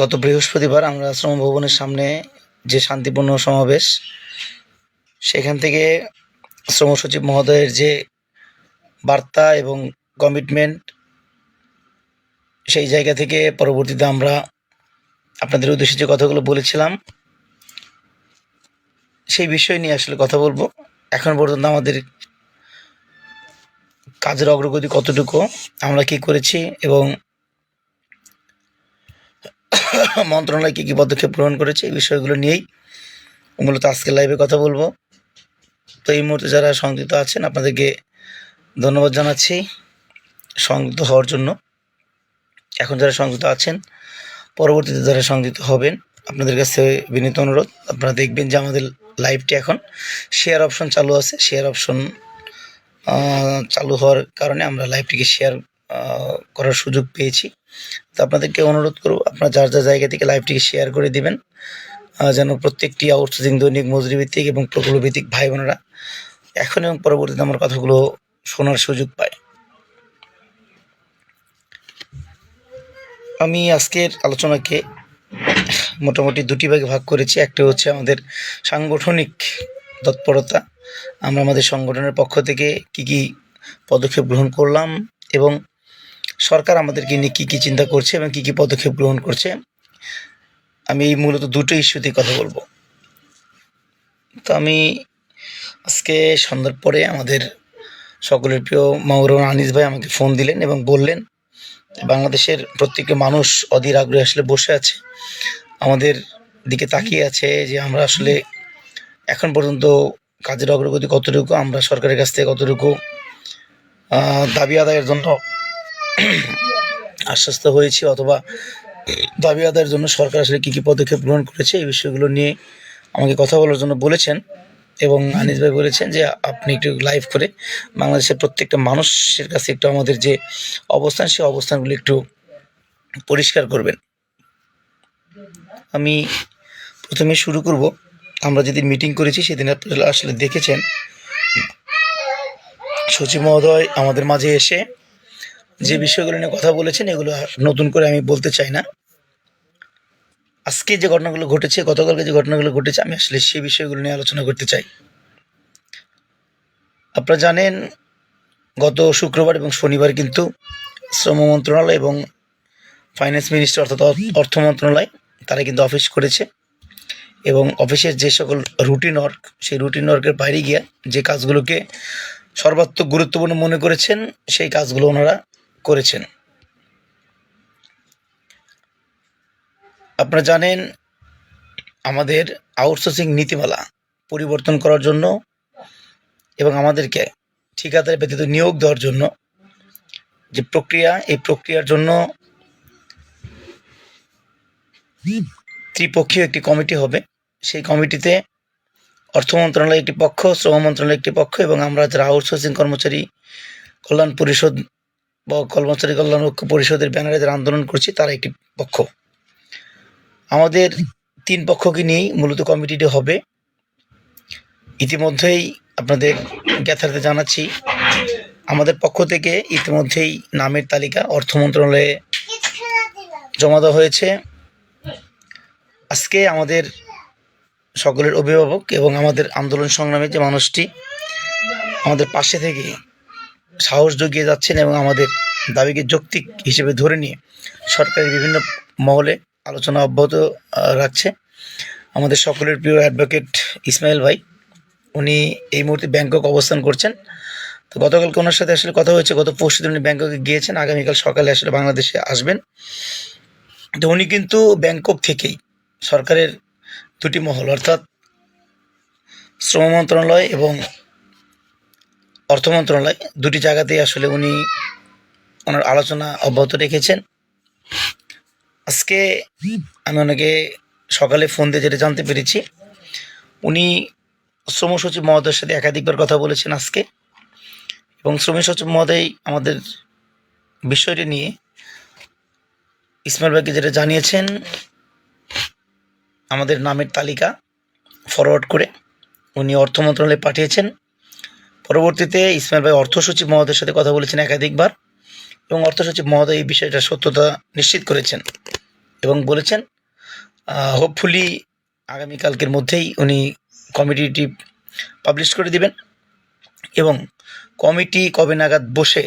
গত বৃহস্পতিবার আমরা শ্রম ভবনের সামনে যে শান্তিপূর্ণ সমাবেশ, সেখান থেকে শ্রম সচিব মহোদয়ের যে বার্তা এবং কমিটমেন্ট সেই জায়গা থেকে পরবর্তীতে আমরা আপনাদের উদ্দেশ্যে যে কথাগুলো বলেছিলাম, সেই বিষয় নিয়ে আসলে কথা বলব। এখন পর্যন্ত আমাদের কাজের অগ্রগতি কতটুকু, আমরা কি করেছি এবং মন্ত্রণালয় কী কী পদক্ষেপ গ্রহণ করেছে এই বিষয়গুলো নিয়েই মূলত আজকে লাইভে কথা বলব। তো এই মুহূর্তে যারা সংযুক্ত আছেন, আপনাদেরকে ধন্যবাদ জানাচ্ছি সংযুক্ত হওয়ার জন্য। এখন যারা সংযুক্ত আছেন, পরবর্তীতে যারা সংযুক্ত হবেন, আপনাদের কাছে বিনীত অনুরোধ, আপনারা দেখবেন যে আমাদের লাইভটি এখন শেয়ার অপশন চালু আছে। শেয়ার অপশন চালু হওয়ার কারণে আমরা লাইভটিকে শেয়ার করার সুযোগ পেয়েছি। তো আপনাদেরকে অনুরোধ করব, আপনারা যার যার জায়গা থেকে লাইভটিকে শেয়ার করে দিবেন যেন প্রত্যেকটি আউটসোর্সিং দৈনিক মজুরি ভিত্তিক এবং প্রকল্প ভিত্তিক ভাই বোনেরা এখন এবং পরবর্তীতে আমার কথাগুলো শোনার সুযোগ পায়। আমি আজকের আলোচনাকে মোটামুটি দুটি ভাগে ভাগ করেছি, একটা হচ্ছে আমাদের সাংগঠনিক তৎপরতা, আমরা আমাদের সংগঠনের পক্ষ থেকে কি কি পদক্ষেপ গ্রহণ করলাম এবং সরকার আমাদেরকে নিয়ে কী কী চিন্তা করছে এবং কী কী পদক্ষেপ গ্রহণ করছে, আমি এই মূলত দুটো ইস্যুতেই কথা বলব। তো আমি আজকে সন্ধ্যার পরে আমাদের সকলের প্রিয় মাউরন আনিস ভাই আমাকে ফোন দিলেন এবং বললেন, বাংলাদেশের প্রত্যেকটি মানুষ অধীর আগ্রহে আসলে বসে আছে। আমাদের দিকে তাকিয়ে আছে যে আমরা আসলে এখন পর্যন্ত কাজের অগ্রগতি কতটুকু, আমরা সরকারের কাছ থেকে কতটুকু দাবি আদায়ের জন্য আশ্বস্ত হয়েছি অথবা দাবি আদায়ের জন্য সরকার আসলে কী কী পদক্ষেপ গ্রহণ করেছে এই বিষয়গুলো নিয়ে আমাকে কথা বলার জন্য বলেছেন এবং আনিস ভাই বলেছেন যে আপনি একটু লাইভ করে বাংলাদেশের প্রত্যেকটা মানুষের কাছে একটু আমাদের যে অবস্থান, সেই অবস্থানগুলো একটু পরিষ্কার করবেন। আমি প্রথমে শুরু করব। আমরা যেদিন মিটিং করেছি সেদিন আপনারা আসলে দেখেছেন। সচিব মহোদয় আমাদের মাঝে এসে যে বিষয়গুলো নিয়ে কথা বলেছেন, এগুলো নতুন করে আমি বলতে চাই না। আজকে যে ঘটনাগুলো ঘটেছে, গতকালকে যে ঘটনাগুলো ঘটেছে, আমি আসলে সেই বিষয়গুলো নিয়ে আলোচনা করতে চাই। আপনারা জানেন, গত শুক্রবার এবং শনিবার কিন্তু শ্রম মন্ত্রণালয় এবং ফাইন্যান্স মিনিস্টার অর্থাৎ অর্থ- অর্থ মন্ত্রণালয়, তারা কিন্তু অফিস করেছে এবং অফিসের যে সকল রুটিন ওয়ার্ক, সেই রুটিন ওয়ার্কের বাইরে গিয়ে যে কাজগুলোকে সর্বাত্মক গুরুত্বপূর্ণ মনে করেছেন, সেই কাজগুলো ওনারা করেছেন। আপনারা জানেন, আমাদের আউটসোর্সিং নীতিমালা পরিবর্তন করার জন্য এবং আমাদেরকে ঠিকাদার ব্যতীত নিয়োগ দেওয়ার জন্য যে প্রক্রিয়া, এই প্রক্রিয়ার জন্য ত্রিপক্ষীয় একটি কমিটি হবে। সেই কমিটিতে অর্থ মন্ত্রণালয় একটি পক্ষ, শ্রম মন্ত্রণালয় একটি পক্ষ এবং আমরা যারা আউটসোর্সিং কর্মচারী, কল্যাণ পরিষদ বা কর্মচারী কল্যাণ ঐক্য পরিষদের ব্যানারে যারা আন্দোলন করছি, তারা একটি পক্ষ। আমাদের তিন পক্ষকে নিয়েই মূলত কমিটিটি হবে। ইতিমধ্যেই আপনাদের জ্ঞাতার্থে জানাচ্ছি, আমাদের পক্ষ থেকে ইতিমধ্যেই নামের তালিকা অর্থ মন্ত্রণালয়ে জমা দেওয়া হয়েছে। আজকে আমাদের সকলের অভিভাবক এবং আমাদের আন্দোলন সংগ্রামে যে মানুষটি, আমাদের পাশে থেকে সাহস জুগিয়ে যাচ্ছেন এবং আমাদের দাবিকে যৌক্তিক হিসেবে ধরে নিয়ে সরকারের বিভিন্ন মহলে আলোচনা অব্যাহত রাখছে। আমাদের সকলের প্রিয় অ্যাডভোকেট ইসমাইল ভাই, উনি এই মুহূর্তে ব্যাংকক অবস্থান করছেন। তো গতকালকে ওনার সাথে আসলে কথা হয়েছে, গত পরশু দিন উনি ব্যাংককে গিয়েছেন, আগামীকাল সকালে আসলে বাংলাদেশে আসবেন। তো উনি কিন্তু ব্যাংকক থেকেই সরকারের দুটি মহল, অর্থাৎ শ্রম মন্ত্রণালয় এবং অর্থ মন্ত্রণালয় দুটি জায়গাতেই আসলে উনি ওনার আলোচনা অব্যাহত রেখেছেন। আজকে আমি ওনাকে সকালে ফোন দিয়ে যেটা জানতে পেরেছি, উনি শ্রম সচিব মহোদয়ের সাথে একাধিকবার কথা বলেছেন আজকে এবং শ্রমিক সচিব মহোদয় আমাদের বিষয়টি নিয়ে ইসমাইল ভাইকে যেটা জানিয়েছেন, আমাদের নামের তালিকা ফরওয়ার্ড করে উনি অর্থ মন্ত্রণালয়ে পাঠিয়েছেন। পরবর্তীতে ইসমাইল ভাই অর্থ সচিব মহোদয়ের সাথে কথা বলেছেন একাধিকবার এবং অর্থ সচিব মহোদয় এই বিষয়টার সত্যতা নিশ্চিত করেছেন এবং বলেছেন হোপফুলি আগামীকালকের মধ্যেই উনি কমিটিটি পাবলিশ করে দিবেন এবং কমিটি কবে নাগাদ বসে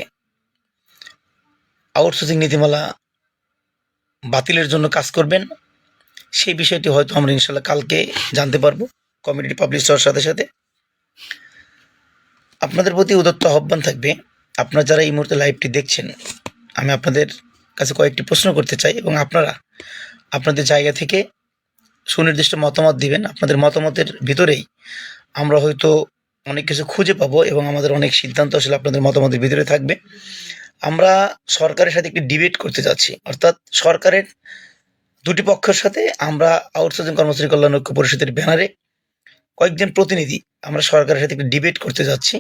আউটসোর্সিং নীতিমালা বাতিলের জন্য কাজ করবেন, সেই বিষয়টি হয়তো আমরা ইনশাল্লাহ কালকে জানতে পারব কমিটি পাবলিশ হওয়ার সাথে সাথে। আপনাদের প্রতি উদত্ত আহ্বান থাকবে, আপনারা যারা এই মুহূর্তে লাইভটি দেখছেন, আমি আপনাদের কাছে কয়েকটি প্রশ্ন করতে চাই এবং আপনারা আপনাদের জায়গা থেকে সুনির্দিষ্ট মতামত দিবেন। আপনাদের মতামতের ভিতরেই আমরা হয়তো অনেক কিছু খুঁজে পাবো এবং আমাদের অনেক সিদ্ধান্ত আসলে আপনাদের মতামতের ভিতরে থাকবে। আমরা সরকারের সাথে একটি ডিবেট করতে যাচ্ছি, অর্থাৎ সরকারের দুটি পক্ষের সাথে আমরা আউটসোর্সিং কর্মচারী কল্যাণ ঐক্য পরিষদের ব্যানারে কয়েকজন প্রতিনিধি আমরা সরকারের সাথে একটি ডিবেট করতে যাচ্ছি।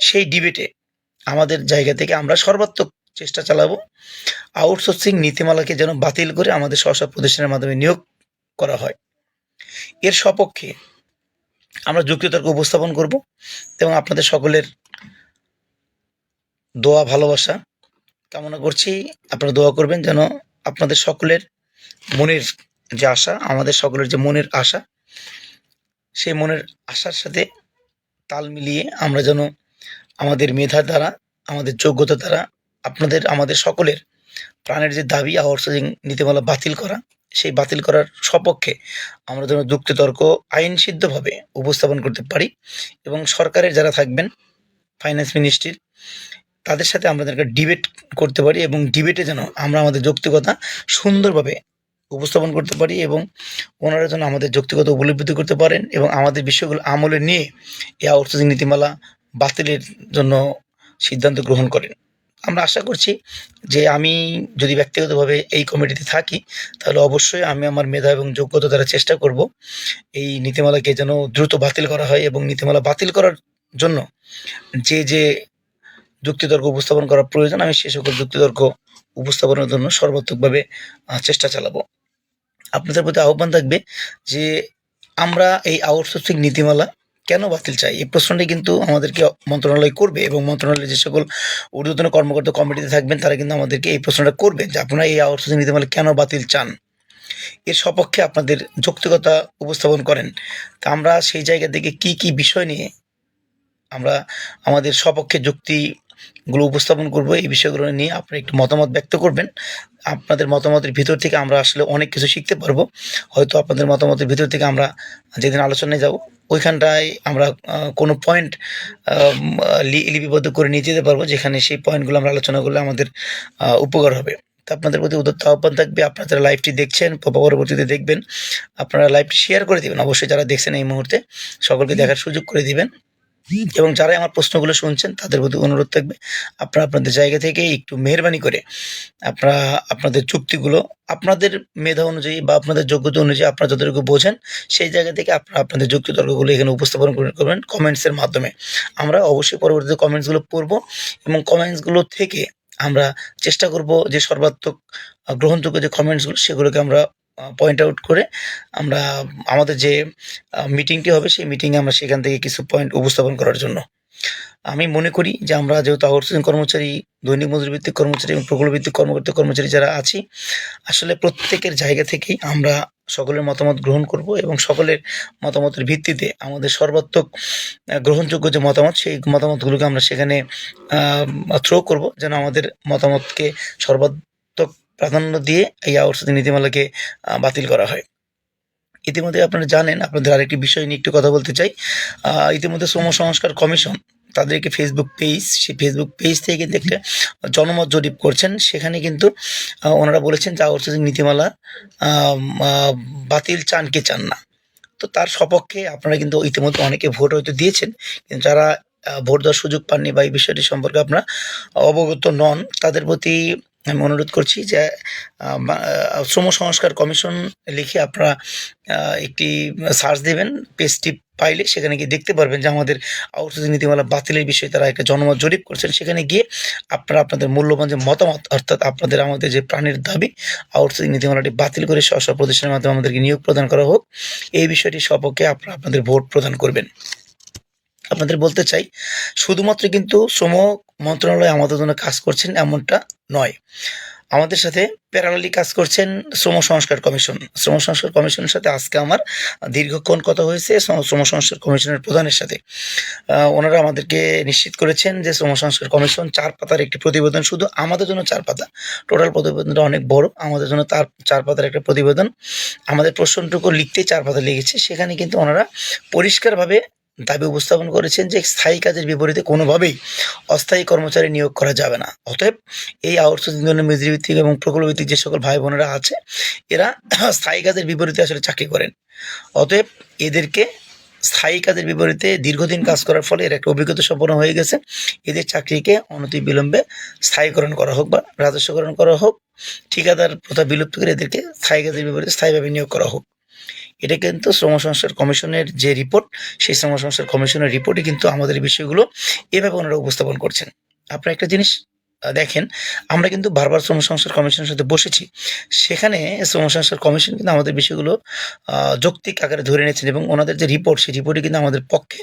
সেই ডিবেটে আমাদের জায়গা থেকে আমরা সর্বাত্মক চেষ্টা চালাবো। আউটসোর্সিং নীতিমালাকে যেন বাতিল করে আমাদের স্ব প্রতিষ্ঠানের মাধ্যমে নিয়োগ করা হয়। এর সপক্ষে আমরা যুক্তিতর্ক উপস্থাপন করব এবং আপনাদের সকলের দোয়া, ভালোবাসা কামনা করছি। আপনারা দোয়া করবেন যেন আপনাদের সকলের মনের যে আশা, আমাদের সকলের যে মনের আশা, সেই মনের আশার সাথে তাল মিলিয়ে আমরা যেন আমাদের মেধা দ্বারা, আমাদের যোগ্যতা দ্বারা, আপনাদের, আমাদের সকলের প্রাণের যে দাবি আউটসোর্সিং নীতিমালা বাতিল করা, সেই বাতিল করার সপক্ষে আমরা যেন যুক্তিতর্ক আইন সিদ্ধভাবে উপস্থাপন করতে পারি এবং সরকারের যারা থাকবেন ফাইন্যান্স মিনিস্ট্রির তাদের সাথে আমরা ডিবেট করতে পারি এবং ডিবেটে যেন আমরা আমাদের যৌক্তিকতা সুন্দরভাবে উপস্থাপন করতে পারি এবং ওনারা যেন আমাদের যৌক্তিকতা উপলব্ধি করতে পারেন এবং আমাদের বিষয়গুলো আমলে নিয়ে এই আউটসোর্সিং নীতিমালা বাতিলের জন্য সিদ্ধান্ত গ্রহণ করেন। আমরা আশা করছি যে আমি যদি ব্যক্তিগতভাবে এই কমিটিতে থাকি, তাহলে অবশ্যই আমি আমার মেধা এবং যোগ্যতা দ্বারা চেষ্টা করব এই নীতিমালাকে যেন দ্রুত বাতিল করা হয় এবং নীতিমালা বাতিল করার জন্য যে যে যুক্তিতর্ক উপস্থাপন করা প্রয়োজন, আমি সে সকল যুক্তিতর্ক উপস্থাপনের জন্য সর্বাত্মকভাবে চেষ্টা চালাবো। আপনাদের প্রতি আহ্বান থাকবে যে আমরা এই আউটসোর্সিং নীতিমালা কেন বাতিল চাই? এই প্রশ্নটি কিন্তু আমাদেরকে মন্ত্রণালয় করবে এবং মন্ত্রণালয়ের যে সকল ঊর্ধ্বতন কর্মকর্তা কমিটিতে থাকবেন, তারা কিন্তু আমাদেরকে এই প্রশ্নটা করবে যে আপনারা এই আউটসোর্সিং নীতিমালা কেন বাতিল চান? এর সপক্ষে আপনাদের যৌক্তিকতা উপস্থাপন করেন। তা আমরা সেই জায়গা থেকে কি কি বিষয় নিয়ে আমরা আমাদের সপক্ষে যুক্তিগুলো উপস্থাপন করব। এই বিষয়গুলো নিয়ে আপনারা একটু মতামত ব্যক্ত করবেন। আপনাদের মতামতের ভিতর থেকে আমরা আসলে অনেক কিছু শিখতে পারব। হয়তো আপনাদের মতামতের ভিতর থেকে আমরা যেদিন আলোচনায় যাব, ওইখানটায় আমরা কোনো পয়েন্ট লিপিবদ্ধ করে নিয়ে যেতে পারব, যেখানে সেই পয়েন্টগুলো আমরা আলোচনা করলে আমাদের উপকার হবে। তো আপনাদের প্রতি উদ্যত আহ্বান থাকবে, আপনারা লাইভটি দেখছেন পরবর্তীতে দেখবেন, আপনারা লাইভটি শেয়ার করে দিবেন। অবশ্যই যারা দেখছেন এই মুহূর্তে, সকলকে দেখার সুযোগ করে দিবেন। এবং যারাই আমার প্রশ্নগুলো শুনছেন, তাদের প্রতি অনুরোধ থাকবে, আপনারা আপনাদের জায়গা থেকে একটু মেহরবানি করে আপনারা আপনাদের চুক্তিগুলো, আপনাদের মেধা অনুযায়ী বা আপনাদের যোগ্যতা অনুযায়ী আপনারা যতটুকু বোঝেন, সেই জায়গা থেকে আপনারা আপনাদের যুক্তি তর্কগুলো এখানে উপস্থাপন করে- করবেন কমেন্টসের মাধ্যমে। আমরা অবশ্যই পরবর্তীতে কমেন্টসগুলো পড়ব এবং কমেন্টসগুলো থেকে আমরা চেষ্টা করব যে সর্বাত্মক গ্রহণযোগ্য যে কমেন্টসগুলো সেগুলোকে আমরা পয়েন্ট আউট করে আমরা, আমাদের যে মিটিংটি হবে, সেই মিটিংয়ে আমরা সেখান থেকে কিছু পয়েন্ট উপস্থাপন করার জন্য। আমি মনে করি যে আমরা যেহেতু আউটসোর্সিং কর্মচারী, দৈনিক মজুরিভিত্তিক কর্মচারী এবং প্রকল্পভিত্তিক কর্মকর্তা কর্মচারী যারা আছি, আসলে প্রত্যেকের জায়গা থেকেই আমরা সকলের মতামত গ্রহণ করব এবং সকলের মতামতের ভিত্তিতে আমাদের সর্বাত্মক গ্রহণযোগ্য যে মতামত, সেই মতামতগুলোকে আমরা সেখানে থ্রো করব যেন আমাদের মতামতকে সর্বাত্মক প্রাধান্য দিয়ে এই আউটসোর্সিং নীতিমালাকে বাতিল করা হয়। ইতিমধ্যে আপনারা জানেন, আপনাদের আরেকটি বিষয় নিয়ে একটু কথা বলতে চাই। ইতিমধ্যে শ্রম সংস্কার কমিশন তাদের একটি ফেসবুক পেজ সেই ফেসবুক পেজ থেকে কিন্তু একটা জনমত জরিপ করছেন। সেখানে কিন্তু ওনারা বলেছেন যে আউটসোর্সিং নীতিমালা বাতিল চান কি চান না। তো তার সপক্ষে আপনারা কিন্তু ইতিমধ্যে অনেকে ভোট হয়তো দিয়েছেন, কিন্তু যারা ভোট দেওয়ার সুযোগ পাননি বা এই বিষয়টি সম্পর্কে আপনারা অবগত নন, তাদের প্রতি আমি অনুরোধ করছি যে শ্রম সংস্কার কমিশন লিখে আপনারা একটি সার্চ দেবেন, পেজটি পাইলে সেখানে গিয়ে দেখতে পারবেন যে আমাদের আউটসোর্সিং নীতিমালা বাতিলের বিষয়ে তারা একটা জনমত জরিপ করছেন। সেখানে গিয়ে আপনারা আপনাদের মূল্যবান যে মতামত, অর্থাৎ আপনাদের আমাদের যে প্রাণের দাবি আউটসোর্সিং নীতিমালাটি বাতিল করে স্ব প্রতিষ্ঠানের মাধ্যমে আমাদেরকে নিয়োগ প্রদান করা হোক, এই বিষয়টি সপক্ষে আপনারা আপনাদের ভোট প্রদান করবেন। আপনাদের বলতে চাই, শুধুমাত্র কিন্তু শ্রম মন্ত্রণালয় আমাদের জন্য কাজ করছেন এমনটা নয়। আমাদের সাথে প্যারালালি কাজ করছেন শ্রম সংস্কার কমিশন। শ্রম সংস্কার কমিশনের সাথে আজকে আমার দীর্ঘক্ষণ কথা হয়েছে শ্রম- সংস্কার কমিশনের প্রধানের সাথে। ওনারা আমাদেরকে নিশ্চিত করেছেন যে শ্রম সংস্কার কমিশন চার পাতার একটি প্রতিবেদন, শুধু আমাদের জন্য চার পাতা টোটাল প্রতিবেদনটা অনেক বড়, আমাদের জন্য তার চার পাতার একটা প্রতিবেদন। আমাদের প্রশ্নটুকু লিখতেই চার পাতা লেগেছে, সেখানে কিন্তু ওনারা পরিষ্কারভাবে দাবি উপস্থাপন করেছেন যে স্থায়ী কাজের বিপরীতে কোনোভাবেই অস্থায়ী কর্মচারী নিয়োগ করা যাবে না। অতএব এই আউটসোর্সিং ধরনের মজুরিভিত্তিক এবং প্রকল্পভিত্তিক যে সকল ভাই বোনেরা আছে, এরা স্থায়ী কাজের বিপরীতে আসলে চাকরি করেন। অতএব এদেরকে স্থায়ী কাজের বিপরীতে দীর্ঘদিন কাজ করার ফলে এর একটা অভিজ্ঞতা সম্পন্ন হয়ে গেছে। এদের চাকরিকে অনতি বিলম্বে স্থায়ীকরণ করা হোক বা রাজস্বকরণ করা হোক, ঠিকাদার প্রথা বিলুপ্ত করে এদেরকে স্থায়ী কাজের বিপরীতে স্থায়ীভাবে নিয়োগ করা হোক। এটা কিন্তু শ্রম সংস্কার কমিশনের যে রিপোর্ট সেই শ্রম সংস্কার কমিশনের রিপোর্টে কিন্তু আমাদের বিষয়গুলো এভাবে ওনারা উপস্থাপন করছেন। আপনারা একটা জিনিস দেখেন, আমরা কিন্তু বারবার শ্রম সংস্কার কমিশনের সাথে বসেছি। সেখানে শ্রম সংস্কার কমিশন কিন্তু আমাদের বিষয়গুলো যৌক্তিক আকারে ধরে নিয়েছেন এবং ওনাদের যে রিপোর্ট সেই রিপোর্টে কিন্তু আমাদের পক্ষে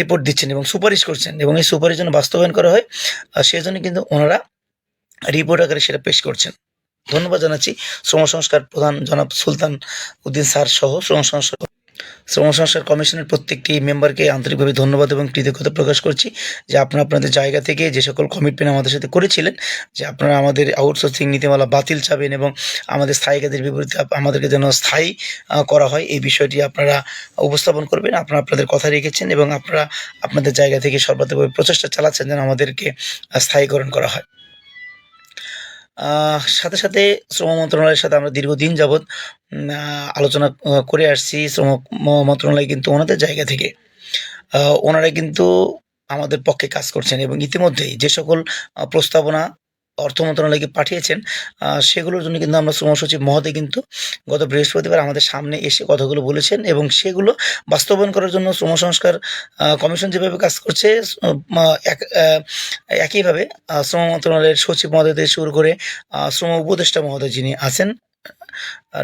রিপোর্ট দিচ্ছেন এবং সুপারিশ করছেন এবং এই সুপারিশ যেন বাস্তবায়ন করা হয় সেজন্য কিন্তু ওনারা রিপোর্ট আকারে সেটা পেশ করছেন। ধন্যবাদ জানাচ্ছি শ্রম সংস্কার প্রধান জনাব সুলতান উদ্দিন স্যার সহ শ্রম সংস্কার শ্রম সংস্কার কমিশনের প্রত্যেকটি মেম্বারকে আন্তরিকভাবে ধন্যবাদ এবং কৃতজ্ঞতা প্রকাশ করছি যে আপনারা আপনাদের জায়গা থেকে যে সকল কমিটমেন্ট আমাদের সাথে করেছিলেন, যে আপনারা আমাদের আউটসোর্সিং নীতিমালা বাতিল চাবেন এবং আমাদের স্থায়ী কাজের বিপরীতে আমাদেরকে যেন স্থায়ী করা হয়, এই বিষয়টি আপনারা উপস্থাপন করবেন, আপনারা আপনাদের কথা রেখেছেন এবং আপনারা আপনাদের জায়গা থেকে সর্বাত্মকভাবে প্রচেষ্টা চালাচ্ছেন যেন আমাদেরকে স্থায়ীকরণ করা হয়। সাথে সাথে শ্রম মন্ত্রণালয়ের সাথে আমরা দীর্ঘদিন যাবৎ আলোচনা করে আসছি শ্রম মন্ত্রণালয় কিন্তু ওনাদের জায়গা থেকে। ওনারা কিন্তু আমাদের পক্ষে কাজ করছেন এবং ইতিমধ্যেই যে সকল প্রস্তাবনা অর্থ মন্ত্রণালয়কে পাঠিয়েছেন। সেগুলোর জন্য কিন্তু আমরা শ্রম সচিব মহোদয় কিন্তু গত বৃহস্পতিবার আমাদের সামনে এসে কথাগুলো বলেছেন এবং সেগুলো বাস্তবায়ন করার জন্য শ্রম সংস্কার কমিশন যেভাবে কাজ করছে এক- একইভাবে শ্রম মন্ত্রণালয়ের সচিব মহোদয় থেকে শুরু করে শ্রম উপদেষ্টা মহোদয় যিনি আছেন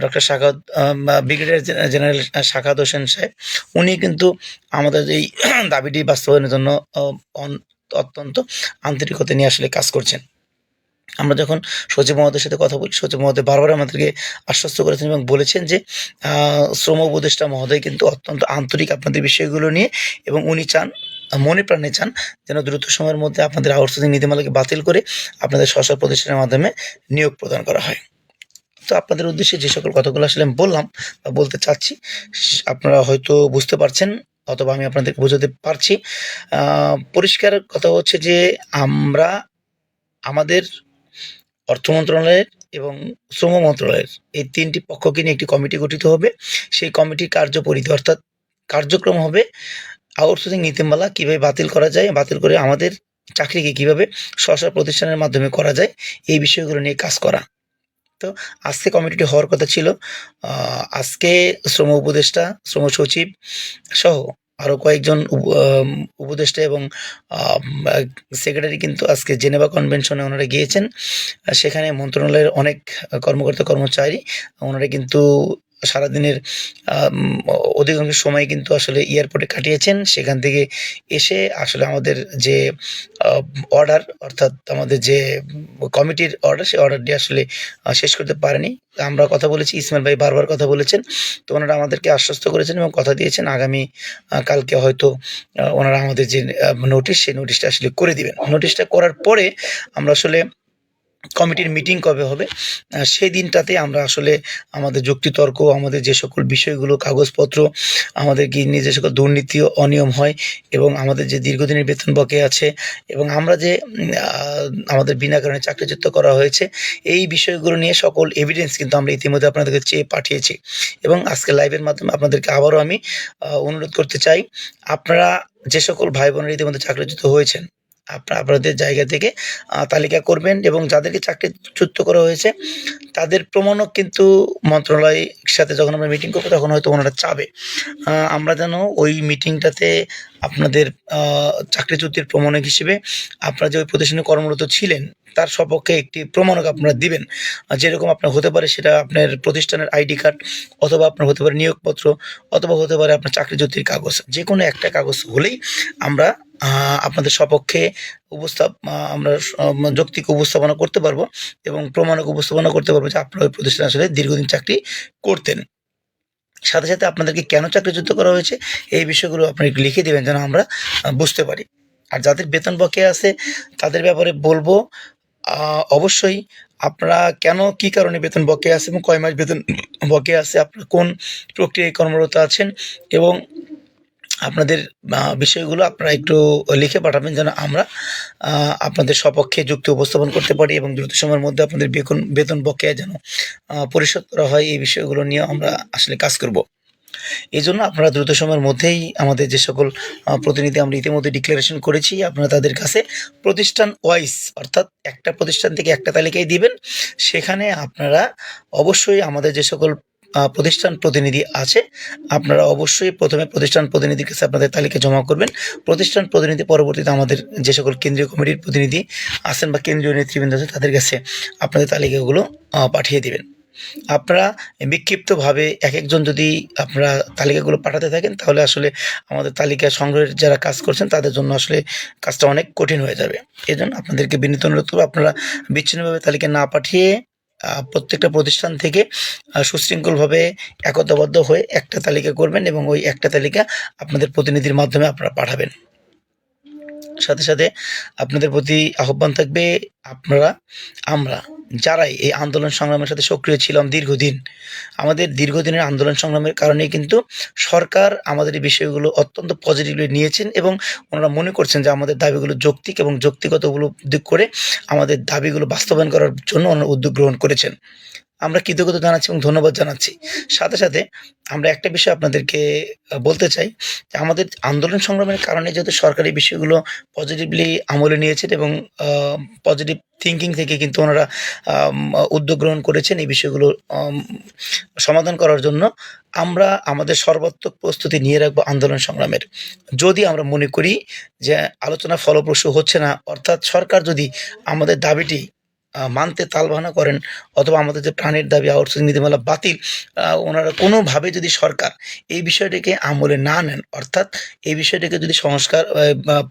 ডক্টর শাখাত ব্রিগেডিয়ার জেনারেল শাখাত হোসেন সাহেব, উনি কিন্তু আমাদের এই দাবিটি বাস্তবায়নের জন্য অত্যন্ত আন্তরিকতা নিয়ে আসলে কাজ করছেন। আমরা যখন সচিব মহোদয়ের সাথে কথা বলি, সচিব মহোদয় বারবার আমাদেরকে আশ্বস্ত করেছেন এবং বলেছেন যে শ্রম উপদেষ্টা মহোদয় কিন্তু অত্যন্ত আন্তরিক আপনাদের বিষয়গুলো নিয়ে এবং উনি চান, মনে প্রাণে চান যেন দ্রুত সময়ের মধ্যে আপনাদের আউটসোর্সিং নীতিমালাকে বাতিল করে আপনাদের স্ব প্রতিষ্ঠানের মাধ্যমে নিয়োগ প্রদান করা হয়। তো আপনাদের উদ্দেশ্যে যে সকল কথাগুলো আসলে আমি বললাম বা বলতে চাচ্ছি, আপনারা হয়তো বুঝতে পারছেন অথবা আমি আপনাদেরকে বোঝাতে পারছি। পরিষ্কার কথা হচ্ছে যে আমরা আমাদের অর্থ মন্ত্রণালয়ের এবং শ্রম মন্ত্রণালয়ের। এই তিনটি পক্ষকে নিয়ে একটি কমিটি গঠিত হবে। সেই কমিটির কার্যপরিধি অর্থাৎ কার্যক্রম হবে আউটসোর্সিং নীতিমালা কীভাবে বাতিল করা যায়, বাতিল করে আমাদের চাকরিকে কীভাবে স্ব স্ব প্রতিষ্ঠানের মাধ্যমে করা যায়, এই বিষয়গুলো নিয়ে কাজ করা। তো আজকে কমিটিটি হওয়ার কথা ছিল। আজকে শ্রম উপদেষ্টা, শ্রম সচিব সহ আরও কয়েকজন উপ- উপদেষ্টা এবং সেক্রেটারি কিন্তু আজকে জেনেভা কনভেনশনে ওনারা গিয়েছেন। সেখানে মন্ত্রণালয়ের অনেক কর্মকর্তা কর্মচারী ওনারা কিন্তু সারাদিনের অধিকাংশ সময় কিন্তু আসলে এয়ারপোর্টে কাটিয়েছেন। সেখান থেকে এসে আসলে আমাদের যে অর্ডার, অর্থাৎ আমাদের যে, কমিটির অর্ডার সেই অর্ডারটি আসলে শেষ করতে পারেনি। আমরা কথা বলেছি, ইসমাইল ভাই বারবার কথা বলেছেন। তো ওনারা আমাদেরকে আশ্বস্ত করেছেন এবং কথা দিয়েছেন। আগামী কালকে হয়তো ওনারা আমাদের যে নোটিশ, সেই নোটিশটা আসলে করে দিবেন। নোটিশটা করার পরে আমরা আসলে কমিটির মিটিং কবে হবে? সেই দিনটাতে আমরা আসলে আমাদের যুক্তিতর্ক, আমাদের যে সকল বিষয়গুলো, কাগজপত্র, আমাদের কি যে সকল দুর্নীতি অনিয়ম হয় এবং আমাদের যে দীর্ঘদিনের বেতন বকে আছে এবং আমরা যে আমাদের বিনা কারণে চাকরিচ্যুত করা হয়েছে, এই বিষয়গুলো নিয়ে সকল এভিডেন্স কিন্তু আমরা ইতিমধ্যে আপনাদেরকে চেয়ে পাঠিয়েছি। এবং আজকে লাইভের মাধ্যমে আপনাদেরকে আবারও আমি অনুরোধ করতে চাই, আপনারা যে সকল ভাই বোনেরা ইতিমধ্যে চাকরিচ্যুত হয়েছেন আপনাদের জায়গা থেকে তালিকা করবেন এবং যাদেরকে চাকরিচ্যুত করা হয়েছে, তাদের প্রমাণও কিন্তু মন্ত্রণালয়ের সাথে যখন আমরা মিটিং করব, তখন হয়তো ওনারা চাবে। আমরা যেন ওই মিটিংটাতে আপনাদের চাকরিচ্যুতির প্রমাণক হিসেবে আপনারা যে ওই প্রতিষ্ঠানে কর্মরত ছিলেন, তার সপক্ষে একটি প্রমাণক আপনারা দিবেন। যেরকম আপনার হতে পারে সেটা আপনার প্রতিষ্ঠানের আইডি কার্ড অথবা আপনার হতে পারে নিয়োগপত্র অথবা হতে পারে আপনার চাকরিচ্যুতির কাগজ। যে কোনো একটা কাগজ হলেই আমরা আপনাদের সপক্ষে উপস্থাপ আমরা যৌক্তিক উপস্থাপনা করতে পারব এবং প্রমাণক উপস্থাপনা করতে পারব যে আপনারা ওই প্রতিষ্ঠানে আসলে দীর্ঘদিন চাকরি করতেন। সাথে সাথে আপনাদেরকে কেন চাকরিচ্যুত করা হয়েছে এই বিষয়গুলো একটু লিখে দেবেন যেন আমরা বুঝতে পারি। আর যাদের বেতন বকেয়া আছে তাদের ব্যাপারে বলব অবশ্যই আপনারা কেন কি কারণে বেতন বকেয়া আছে এবং কয় মাস বেতন বকেয়া আছে, আপনারা কোন প্রক্রিয়ায় কর্মরত আছেন এবং আপনাদের বিষয়গুলো আপনারা একটু লিখে পাঠাবেন যেন আমরা আপনাদের সপক্ষে যুক্তি উপস্থাপন করতে পারি এবং দ্রুত সময়ের মধ্যে আপনাদের বেতন বেতন বকেয়া যেন পরিশোধ করা হয়, এই বিষয়গুলো নিয়ে আমরা আসলে কাজ করব। এই জন্য আপনারা দ্রুত সময়ের মধ্যেই আমাদের যে সকল প্রতিনিধি আমরা ইতিমধ্যে ডিক্লারেশন করেছি, আপনারা তাদের কাছে প্রতিষ্ঠান ওয়াইজ অর্থাৎ একটা প্রতিষ্ঠান থেকে একটা তালিকায় দিবেন। সেখানে আপনারা অবশ্যই আমাদের যে সকল প্রতিষ্ঠান প্রতিনিধি আছে, আপনারা অবশ্যই প্রথমে প্রতিষ্ঠান প্রতিনিধির কাছে আপনাদের তালিকা জমা করবেন। প্রতিষ্ঠান প্রতিনিধি পরবর্তীতে আমাদের যে সকল কেন্দ্রীয় কমিটির প্রতিনিধি আছেন বা কেন্দ্রীয় নেতৃবৃন্দ আছে, তাদের কাছে আপনাদের তালিকাগুলো পাঠিয়ে দিবেন। আপনারা বিক্ষিপ্তভাবে এক একজন যদি আপনারা তালিকাগুলো পাঠাতে থাকেন, তাহলে আসলে আমাদের তালিকা সংগ্রহের যারা কাজ করছেন, তাদের জন্য আসলে কাজটা অনেক কঠিন হয়ে যাবে। এই জন্য আপনাদেরকে বিনীত অনুরোধ করব, আপনারা বিচ্ছিন্নভাবে তালিকা না পাঠিয়ে প্রত্যেকটা প্রতিষ্ঠান থেকে সুশৃঙ্খলভাবে একতাবদ্ধ হয়ে একটা তালিকা করবেন এবং ওই একটা তালিকা আপনাদের প্রতিনিধির মাধ্যমে আপনারা পাঠাবেন। সাথে সাথে আপনাদের প্রতি আহ্বান থাকবে আপনারা, আমরা, যারাই এই আন্দোলন সংগ্রামের সাথে সক্রিয় ছিলাম দীর্ঘদিন, আমাদের দীর্ঘদিনের আন্দোলন সংগ্রামের কারণে কিন্তু সরকার আমাদের এই বিষয়গুলো অত্যন্ত পজিটিভলি নিয়েছেন এবং ওনারা মনে করছেন যে আমাদের দাবিগুলো যৌক্তিক এবং যৌক্তিগত উপলব্ধি করে আমাদের দাবিগুলো বাস্তবায়ন করার জন্য ওনারা উদ্যোগ গ্রহণ করেছেন। আমরা কৃতজ্ঞতা জানাচ্ছি এবং ধন্যবাদ জানাচ্ছি। সাথে সাথে আমরা একটা বিষয় আপনাদেরকে বলতে চাই যে আমাদের আন্দোলন সংগ্রামের কারণে যেহেতু সরকারি বিষয়গুলো পজিটিভলি আমলে নিয়েছেন এবং পজিটিভ থিঙ্কিং থেকে কিন্তু ওনারা উদ্যোগ গ্রহণ করেছেন এই বিষয়গুলো সমাধান করার জন্য। আমরা আমাদের সর্বাত্মক প্রস্তুতি নিয়ে রাখব আন্দোলন সংগ্রামের। যদি আমরা মনে করি যে আলোচনা ফলপ্রসূ হচ্ছে না, অর্থাৎ সরকার যদি আমাদের দাবিটি মানতে তালবাহানা করেন অথবা আমাদের যে প্রাণের দাবি, আউটসোর্সিং নীতিমালা বাতিল ওনারা কোনোভাবে যদি সরকার এই বিষয়টিকে আমলে না নেন, অর্থাৎ এই বিষয়টিকে যদি সংস্কার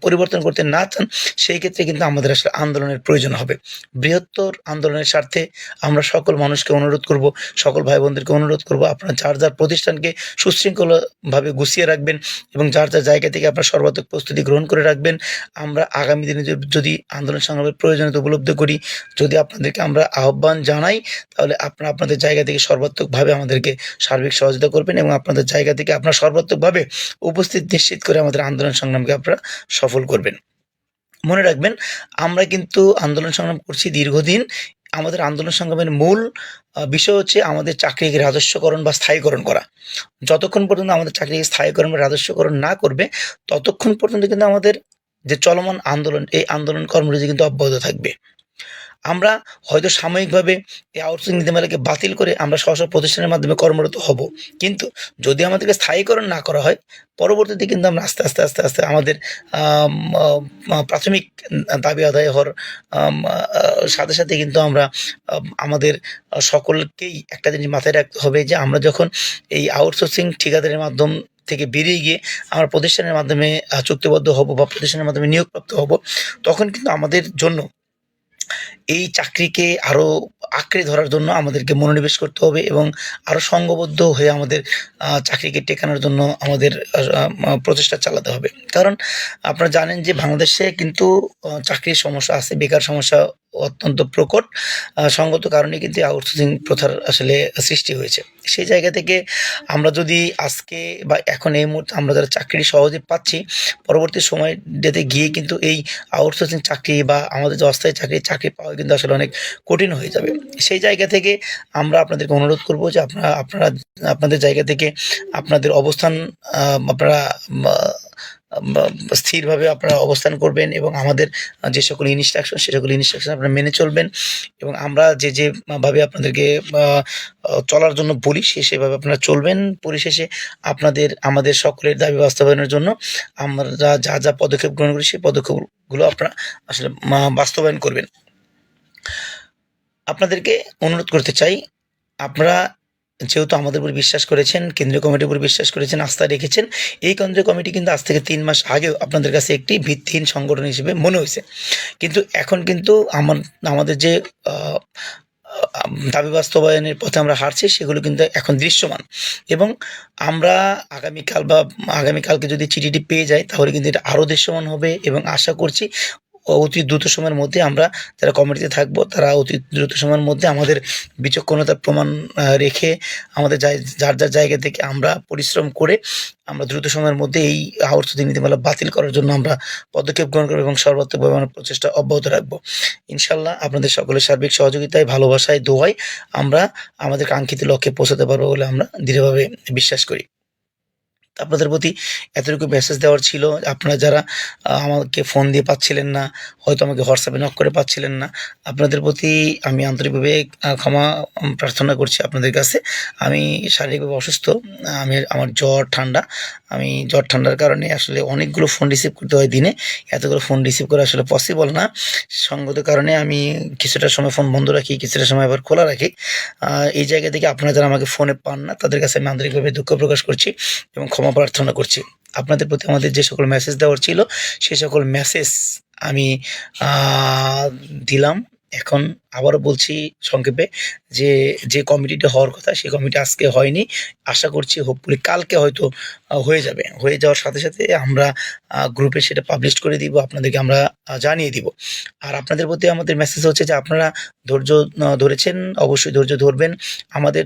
পরিবর্তন করতে না চান, সেই ক্ষেত্রে কিন্তু আমাদের আসলে আন্দোলনের প্রয়োজন হবে। বৃহত্তর আন্দোলনের স্বার্থে আমরা সকল মানুষকে অনুরোধ করব, সকল ভাই বোনদেরকে অনুরোধ করব, আপনারা যার যার প্রতিষ্ঠানকে সুশৃঙ্খলভাবে গুছিয়ে রাখবেন এবং যার যার জায়গা থেকে আপনার সর্বাত্মক প্রস্তুতি গ্রহণ করে রাখবেন, আমরা আগামী দিনে যদি- যদি আন্দোলন সংগ্রামের প্রয়োজনীয়তা উপলব্ধ করি, যদি আপনাদেরকে আমরা আহ্বান জানাই, তাহলে আপনারা আপনাদের জায়গা থেকে সর্বাত্মকভাবে আমাদেরকে সার্বিক সহযোগিতা করবেন এবং আপনাদের জায়গা থেকে আপনারা সর্বাত্মকভাবে উপস্থিত নিশ্চিত করে আমাদের আন্দোলন সংগ্রামকে আপনারা সফল করবেন। মনে রাখবেন, আমরা কিন্তু আন্দোলন সংগ্রাম করছি দীর্ঘদিন। আমাদের আন্দোলন সংগ্রামের মূল বিষয় হচ্ছে আমাদের চাকরিকে রাজস্বকরণ বা স্থায়ীকরণ করা। যতক্ষণ পর্যন্ত আমাদের চাকরিকে স্থায়ীকরণ বা রাজস্বকরণ না করবে, ততক্ষণ পর্যন্ত কিন্তু আমাদের যে চলমান আন্দোলন, এই আন্দোলন কর্মসূচি কিন্তু অব্যাহত থাকবে। আমরা হয়তো সাময়িকভাবে এই আউটসোর্সিং নীতিমালাকে বাতিল করে আমরা স্ব প্রতিষ্ঠানের মাধ্যমে কর্মরত হব। কিন্তু যদি আমাদেরকে স্থায়ীকরণ না করা হয়, পরবর্তীতে কিন্তু আমরা আস্তে আস্তে আস্তে আস্তে আমাদের প্রাথমিক দাবি আদায় হওয়ার সাথে সাথে কিন্তু আমরা আমাদের সকলকেই একটা জিনিস মাথায় রাখতে হবে যে আমরা যখন এই আউটসোর্সিং ঠিকাদারের মাধ্যম থেকে বেরিয়ে গিয়ে আমরা প্রতিষ্ঠানের মাধ্যমে চুক্তিবদ্ধ হব বা প্রতিষ্ঠানের মাধ্যমে নিয়োগপ্রাপ্ত হব, তখন কিন্তু আমাদের জন্য এই চাকরিকে আরও আঁকড়ে ধরার জন্য আমাদেরকে মনোনিবেশ করতে হবে এবং আরও সংঘবদ্ধ হয়ে আমাদের চাকরিকে টেকানোর জন্য আমাদের প্রচেষ্টা চালাতে হবে। কারণ আপনারা জানেন যে বাংলাদেশে কিন্তু চাকরির সমস্যা আছে, বেকার সমস্যা অত্যন্ত প্রকট সঙ্গত কারণে কিন্তু আউটসোর্সিং প্রথার আসলে সৃষ্টি হয়েছে। সেই জায়গা থেকে আমরা যদি আজকে বা এখন এই মুহূর্তে আমরা যারা চাকরি সহজে পাচ্ছি, পরবর্তী সময়টাতে গিয়ে কিন্তু এই আউটসোর্সিং চাকরি বা আমাদের যে অস্থায়ী চাকরি চাকরি পাওয়া কিন্তু আসলে অনেক কঠিন হয়ে যাবে। সেই জায়গা থেকে আমরা আপনাদেরকে অনুরোধ করব যে আপনারা আপনারা, আপনাদের জায়গা থেকে আপনাদের অবস্থান আপনারা স্থিরভাবে আপনারা অবস্থান করবেন এবং আমাদের যে সকল ইনস্ট্রাকশন সে সকল ইনস্ট্রাকশন আপনারা মেনে চলবেন এবং আমরা যে যে ভাবে আপনাদেরকে চলার জন্য বলি, সে সেভাবে আপনারা চলবেন। পরিশেষে আপনাদের, আমাদের সকলের দাবি বাস্তবায়নের জন্য আমরা যা যা পদক্ষেপ গ্রহণ করি, সেই পদক্ষেপগুলো আপনারা আসলে বাস্তবায়ন করবেন। আপনাদেরকে অনুরোধ করতে চাই, আপনারা যেহেতু আমাদের উপর বিশ্বাস করেছেন, কেন্দ্রীয় কমিটির উপর বিশ্বাস করেছেন, আস্থা রেখেছেন, এই কেন্দ্রীয় কমিটি কিন্তু আজ থেকে তিন মাস আগেও আপনাদের কাছে একটি ভিত্তিহীন সংগঠন হিসেবে মনে হয়েছে। কিন্তু এখন কিন্তু আমার, আমাদের যে দাবি বাস্তবায়নের পথে আমরা হারছি সেগুলো কিন্তু এখন দৃশ্যমান। এবং আমরা আগামীকাল বা আগামীকালকে যদি চিঠিটি পেয়ে যাই, তাহলে কিন্তু এটা আরও দৃশ্যমান হবে এবং আশা করছি অতি দ্রুত সময়ের মধ্যে আমরা যারা কমিটিতে থাকব, তারা অতি দ্রুত সময়ের মধ্যে আমাদের বিচক্ষণতার প্রমাণ রেখে আমাদের যার যার জায়গা থেকে আমরা পরিশ্রম করে আমরা দ্রুত সময়ের মধ্যে এই আবর্তিত নীতিমালা বাতিল করার জন্য আমরা পদক্ষেপ গ্রহণ করব এবং সর্বাত্মকভাবে আমরা প্রচেষ্টা অব্যাহত রাখব। ইনশাল্লাহ আপনাদের সকলের সার্বিক সহযোগিতায়, ভালোবাসায় দোয়ায় আমরা আমাদের কাঙ্ক্ষিত লক্ষ্যে পৌঁছাতে পারব বলে আমরা দৃঢ়ভাবে বিশ্বাস করি। আপনাদের প্রতি এতটুকু মেসেজ দেওয়ার ছিল। আপনারা যারা আমাকে ফোন দিয়ে পাচ্ছিলেন না হয়তো আমাকে হোয়াটসঅ্যাপে নক করে পাচ্ছিলেন না। আপনাদের প্রতি আমি আন্তরিকভাবে ক্ষমা প্রার্থনা করছি আপনাদের কাছে। আমি শারীরিকভাবে অসুস্থ, আমি, আমার জ্বর, ঠান্ডা। আমি জ্বর, ঠান্ডার কারণে আসলে অনেকগুলো ফোন রিসিভ করতে হয় দিনে। এতগুলো ফোন রিসিভ করা আসলে পসিবল না। সঙ্গত কারণে আমি কিছুটা সময় ফোন বন্ধ রাখি, কিছুটা সময় আবার খোলা রাখি। এই জায়গা থেকে আপনারা যারা আমাকে ফোনে পান না, তাদের কাছে আমি আন্তরিকভাবে দুঃখ প্রকাশ করছি এবং ক্ষমা প্রার্থনা করছি। আপনাদের প্রতি আমাদের যে সকল মেসেজ দেওয়ার ছিল সেই সকল মেসেজ আমি দিলাম। এখন আবারও বলছি সংক্ষেপে যে যে কমিটিটা হওয়ার কথা সেই কমিটি আজকে হয়নি। আশা করছি হোপফুলি কালকে হয়তো হয়ে যাবে। হয়ে যাওয়ার সাথে সাথে আমরা গ্রুপে সেটা পাবলিশ করে দিব, আপনাদেরকে আমরা জানিয়ে দিব। আর আপনাদের প্রতি আমাদের মেসেজ হচ্ছে যে, আপনারা ধৈর্য ধরেছেন, অবশ্যই ধৈর্য ধরবেন। আমাদের